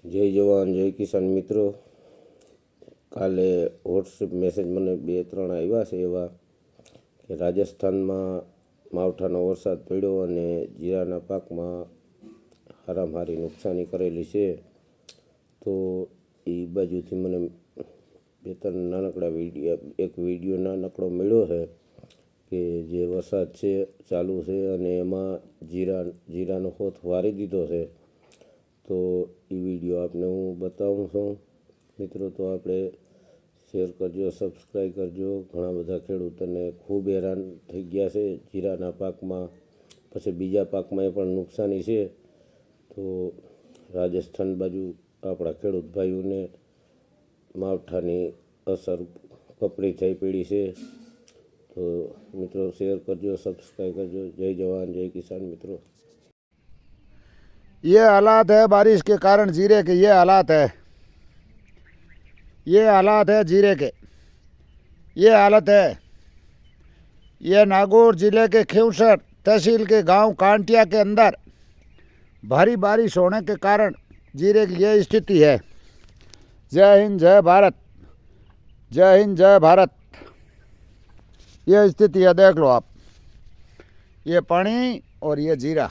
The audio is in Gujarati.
જય જવાન, જય કિસાન મિત્રો. કાલે વોટ્સએપ મેસેજ મને બે, ત્રણ આવ્યા છે એવા કે રાજસ્થાનમાં માવઠાનો વરસાદ પડ્યો અને જીરાના પાકમાં હારામારી નુકસાની કરેલી છે. તો એ બાજુથી મને બે, ત્રણ નાનકડા વીડિયો, એક વીડિયો નાનકડો મળ્યો છે કે જે વરસાદ છે, ચાલુ છે અને એમાં જીરા, જીરાનો હોથ વારી દીધો છે. તો એ વીડિયો આપને હું બતાવું છું. મિત્રો, તો આપણે શેર કરજો સબસ્ક્રાઈબ કરજો. ઘણા બધા ખેડૂતોને ખૂબ હેરાન થઈ ગયા છે જીરાના પાકમાં. પછી બીજા પાકમાં એ પણ નુકસાની છે. તો રાજસ્થાન બાજુ આપણા ખેડૂત ભાઈઓને માવઠાની અસર કપરી થઈ પડી છે. તો મિત્રો શેર કરજો સબસ્ક્રાઈબ કરજો. જય જવાન, જય કિસાન મિત્રો. ये हालात है बारिश के कारण जीरे के ये हालात है। ये हालात है जीरे के। ये हालत है। ये नागौर ज़िले के खेवसर तहसील के गाँव कांटिया के अंदर भारी बारिश होने के कारण जीरे की यह स्थिति है। जय हिंद, जय भारत। जय हिंद, जय भारत। ये स्थिति है, देख लो आप। ये पानी और ये जीरा।